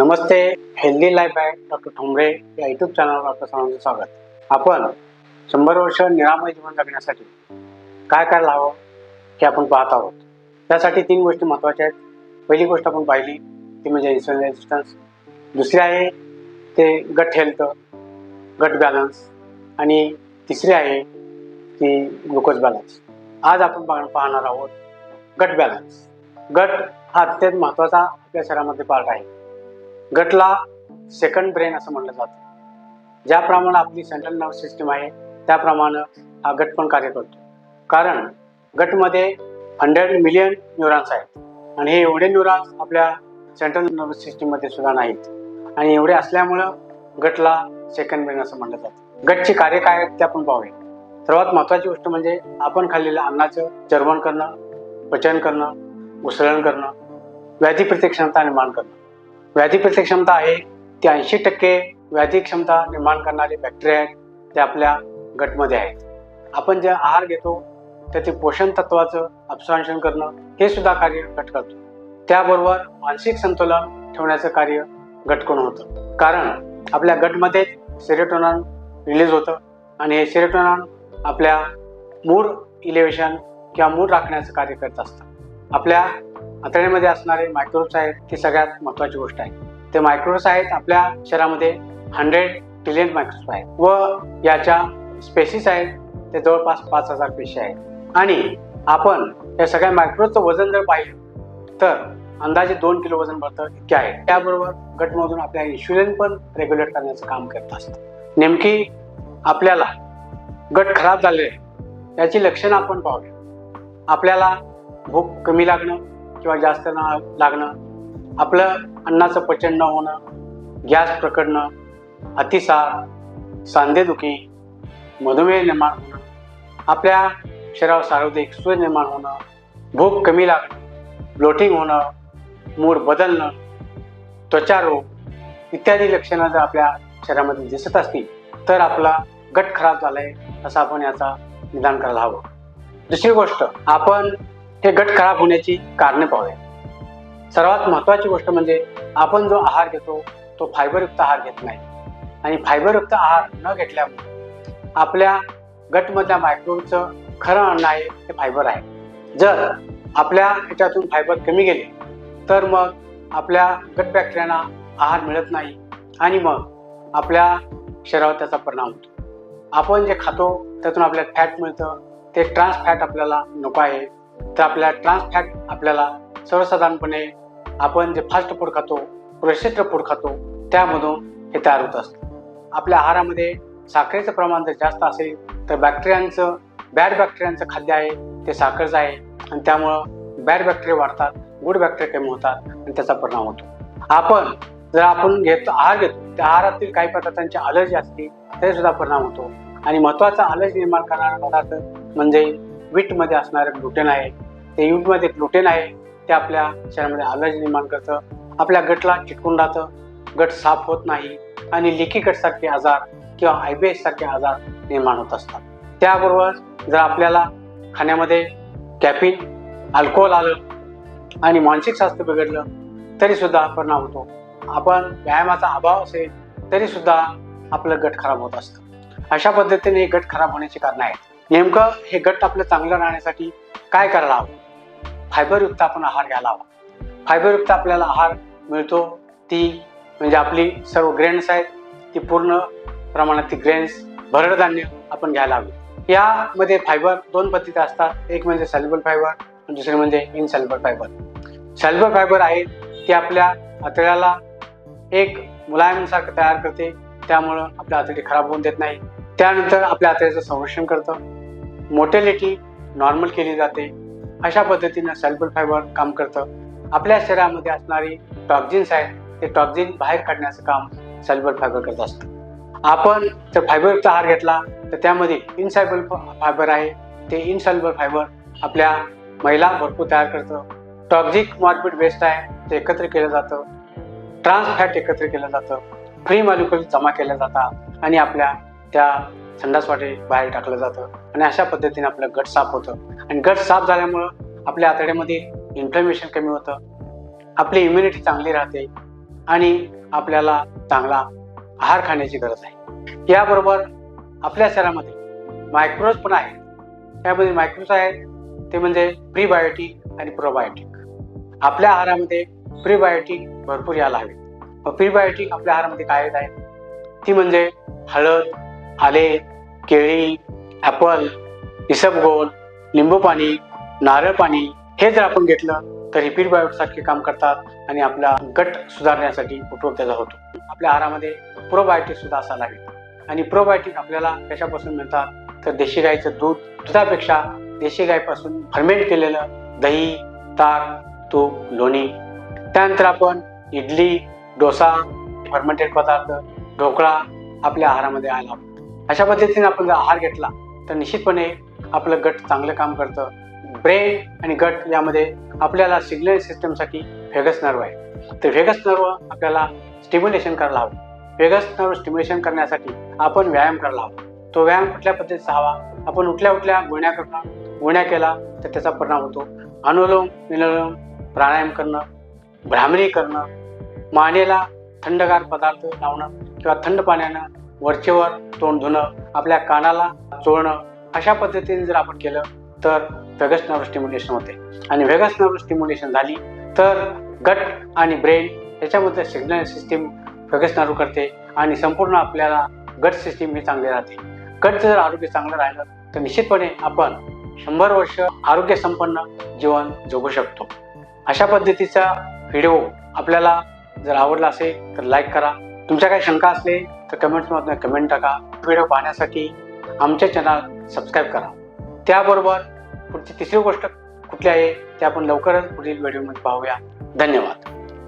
नमस्ते healthy life आहे doctor Thombare या YouTube चॅनलवर आपलं सर्वांचं स्वागत. आपण शंभर वर्ष निरामय जीवन जगण्यासाठी काय करायला हवं हे आपण पाहत आहोत. त्यासाठी तीन गोष्टी महत्त्वाच्या आहेत. पहिली गोष्ट आपण पाहिली ती म्हणजे इन्सुलिन रेजिस्टन्स दुसरी आहे ते गट हेल्थ गट बॅलन्स आणि तिसरी आहे ती ग्लुकोज बॅलन्स आज आपण पाहणार आहोत गट बॅलन्स गट हा अत्यंत महत्त्वाचा आपल्या शरीरामध्ये पार्ट आहे. गटला सेकंड ब्रेन असं म्हटलं जातं. ज्याप्रमाणे आपली सेंट्रल नर्वस सिस्टीम आहे त्याप्रमाणे हा गट पण कार्य करतो. कारण गटमध्ये हंड्रेड मिलियन न्यूरॉन्स आहेत. आणि हे एवढे न्यूरॉन्स आपल्या सेंट्रल नर्व्हस सिस्टीममध्ये सुद्धा नाहीत. आणि एवढे असल्यामुळं गटला सेकंड ब्रेन असं म्हटलं जातं. गटचे कार्य काय आहेत ते आपण पाहूया. सर्वात महत्त्वाची गोष्ट म्हणजे आपण खाल्लेल्या अन्नाचं चर्वण करणं पचन करणं घुसळण करणं व्याधी प्रतिक्षणता निर्माण करणं. व्याधी प्रतिक्षमता आहे. ती ऐंशी टक्के व्याधी क्षमता निर्माण करणारे बॅक्टेरिया आहेत ते आपल्या गटमध्ये आहेत. आपण जे आहार घेतो त्याचे पोषण तत्वाचं अपसंशन करणं हे सुद्धा कार्य गट करतो. त्याबरोबर मानसिक संतुलन ठेवण्याचं कार्य गटकडून होतं. कारण आपल्या गटमध्ये सेरेटोनॉन रिलीज होतं आणि हे सेरेटोनॉन आपल्या मूड इलेव्हेशन किंवा मूड राखण्याचं कार्य करत असतं. आपल्या आतड्यामध्ये असणारे मायक्रोब्स आहेत ती सगळ्यात महत्वाची गोष्ट आहे. ते मायक्रोब्स आहेत आपल्या शरीरामध्ये हंड्रेड ट्रिलियन मायक्रोब्स आहेत. व याच्या स्पेसिस आहेत ते जवळपास पाच हजार पेशी आहेत. आणि आपण या सगळ्या मायक्रोचं वजन जर पाहिलं तर अंदाजे दोन किलो वजन भरतं इतके आहे. त्याबरोबर गटमधून आपल्या इन्शुलिन पण रेग्युलेट करण्याचं काम करत असतं. नेमकी आपल्याला गट खराब झाले याची लक्षणं आपण पाहूया. आपल्याला भूक कमी लागणं किंवा जास्त न लागणं आपलं अन्नाचं पचन न होणं गॅस प्रकडणं अतिसार सांधेदुखी मधुमेह निर्माण होणं आपल्या शरीरावर सार्वधिक सूर्य निर्माण होणं भूक कमी लागणं ब्लोटिंग होणं मूड बदलणं त्वचा रोग इत्यादी लक्षणं जर आपल्या शरीरामध्ये दिसत असतील तर आपला गट खराब झालाय असं आपण याचा निदान करायला हवं. दुसरी गोष्ट आपण हे गट खराब होण्याची कारणे पाहूया. सर्वात महत्वाची गोष्ट म्हणजे आपण जो आहार घेतो तो फायबरयुक्त आहार घेत नाही. आणि फायबरयुक्त आहार न घेतल्यामुळे आपल्या गटमधल्या मायक्रोनचं खरं अन्न आहे ते फायबर आहे. जर आपल्या ह्याच्यातून फायबर कमी गेले तर मग आपल्या गट बॅक्टेरियांना आहार मिळत नाही आणि मग आपल्या शरीरावर त्याचा परिणाम होतो. आपण जे खातो त्यातून आपल्याला फॅट मिळतं. ते ट्रान्स फॅट आपल्याला नको आहे. तर आपल्या ट्रान्स फॅट आपल्याला सर्वसाधारणपणे आपण जे फास्ट फूड खातो प्रोसेस्ड फूड खातो त्यामधून हे तयार होत असतं. आपल्या आहारामध्ये साखरेचं प्रमाण जर जास्त असेल तर बॅक्टेरियांचं बॅड बॅक्टेरियांचं खाद्य आहे ते साखरचं आहे. आणि त्यामुळं बॅड बॅक्टेरिया वाढतात गुड बॅक्टेरिया कमी होतात आणि त्याचा परिणाम होतो. आपण जर आपण घेतो आहार घेतो त्या आहारातील काही पदार्थांची अलर्जी असते तरी सुद्धा परिणाम होतो. आणि महत्त्वाचा अलर्जी निर्माण करणारा पदार्थ म्हणजे वीटमध्ये असणारं ग्लुटेन आहे ते वीटमध्ये ग्लुटेन आहे ते आपल्या शरीरामध्ये अलर्जी निर्माण करतं. आपल्या गटला चिटकून राहतं. गट साफ होत नाही आणि लिकी गटसारखे आजार किंवा आय बी एस सारखे आजार निर्माण होत असतात. त्याबरोबर जर आपल्याला खाण्यामध्ये कॅफिन अल्कोहोल आलं आणि मानसिक स्वास्थ्य बिघडलं तरीसुद्धा परिणाम होतो. आपण व्यायामाचा अभाव असेल तरीसुद्धा आपलं गट खराब होत असतं. अशा पद्धतीने गट खराब होण्याची कारणं आहेत. नेमकं हे गट आपलं चांगलं राहण्यासाठी काय करायला हवं? फायबरयुक्त आपण आहार घ्यायला हवा. फायबरयुक्त आपल्याला आहार मिळतो. ती म्हणजे आपली सर्व ग्रेन्स आहेत. ती पूर्ण प्रमाणात ती ग्रेन्स भरड धान्य आपण घ्यायला हवी. यामध्ये फायबर दोन पद्धती असतात. एक म्हणजे सॅल्युबल फायबर आणि दुसरे म्हणजे इनसॅल्युबल फायबर सॅल्युबल फायबर आहे ती आपल्या आतड्याला एक मुलायमसारखं तयार करते. त्यामुळं आपल्या आतडी खराब होऊन देत नाही. त्यानंतर आपल्या आतड्याचं संरक्षण करतं. मोटेलिटी नॉर्मल केली जाते. अशा पद्धतीनं सॅल्युबल फायबर काम करतं. आपल्या शरीरामध्ये असणारी टॉक्झिन्स आहेत ते टॉक्झिन बाहेर काढण्याचं काम सॅल्बल फायबर करत असतं. आपण जर फायबरचा आहार घेतला तर त्यामध्ये इनसॅल्बल फायबर आहे. ते इनसॅल्बल फायबर आपल्या महिला भरपूर तयार करतं. टॉक्झिक मॉर्बिड वेस्ट आहे ते एकत्र केलं जातं. ट्रान्स फॅट एकत्र केलं जातं. फ्री मॉलिक्युल जमा केल्या जातात आणि आपल्या त्या संडास वाटे बाहेर टाकलं जातं आणि अशा पद्धतीने आपलं गट साफ होतं. आणि गट साफ झाल्यामुळं आपल्या आतड्यामध्ये इन्फ्लमेशन कमी होतं. आपली इम्युनिटी चांगली राहते आणि आपल्याला चांगला आहार खाण्याची गरज आहे. याबरोबर आपल्या शरीरामध्ये मायक्रोज पण आहेत. त्यामध्ये मायक्रोज आहेत ते म्हणजे प्रीबायोटिक आणि प्रोबायोटिक आपल्या आहारामध्ये प्रीबायोटिक भरपूर यायला हवे. प्रीबायोटिक आपल्या आहारामध्ये काय आहे ती म्हणजे हळद आले केळी ॲपल इसबगोल लिंबू पाणी नारळ पाणी हे जर आपण घेतलं तर ही सारखे काम करतात आणि आपला गट सुधारण्यासाठी उपयोग त्याचा होतो. आपल्या आहारामध्ये प्रोबायोटिक सुद्धा असायला हवे आणि प्रोबायोटिक आपल्याला कशापासून मिळतात? तर देशी गाईचं दूध दुधापेक्षा देशी गायपासून फर्मेंट केलेलं दही ताक तूप लोणी. त्यानंतर आपण इडली डोसा फर्मेंटेड पदार्थ ढोकळा आपल्या आहारामध्ये आला. अशा पद्धतीने आपण जर आहार घेतला तर निश्चितपणे आपलं गट चांगलं काम करतं. ब्रेन आणि गट यामध्ये आपल्याला सिग्नल सिस्टमसाठी व्हेगस नर्व आहे. तर व्हेगस नर्व आपल्याला स्टिम्युलेशन करायला हवं. व्हेगस नर्व स्टिम्युलेशन करण्यासाठी आपण व्यायाम करायला हवा. तो व्यायाम कुठल्या पद्धतीचा हवा? आपण उठल्या उठल्या गुण्या करणं गुण्या केला तर त्याचा परिणाम होतो. अनुलोम विलोम प्राणायाम करणं भ्रामरी करणं मानेला थंडगार पदार्थ लावणं किंवा थंड पाण्यानं वरचेवर तोंड धुणं आपल्या कानाला चोळणं अशा पद्धतीने जर आपण केलं तर व्हेगस नर्व स्टिम्युलेशन होते. आणि व्हेगस नर्व स्टिम्युलेशन झाली तर गट आणि ब्रेन याच्यामध्ये सिग्नल सिस्टीम व्हेगस नर्व करते आणि संपूर्ण आपल्याला गट सिस्टीम ही चांगली राहते. गट जर आरोग्य चांगलं राहिलं तर निश्चितपणे आपण शंभर वर्ष आरोग्य संपन्न जीवन जगू शकतो. अशा पद्धतीचा व्हिडिओ आपल्याला जर आवडला असेल तर लाईक करा. तुमच्या काही शंका असले तर कमेंट्समधून कमेंट टाका. व्हिडिओ पाहण्यासाठी आमचे चॅनल सबस्क्राईब करा. त्याबरोबर पुढची तिसरी गोष्ट कुठली आहे ते आपण लवकरच पुढील व्हिडिओमध्ये पाहूया. धन्यवाद.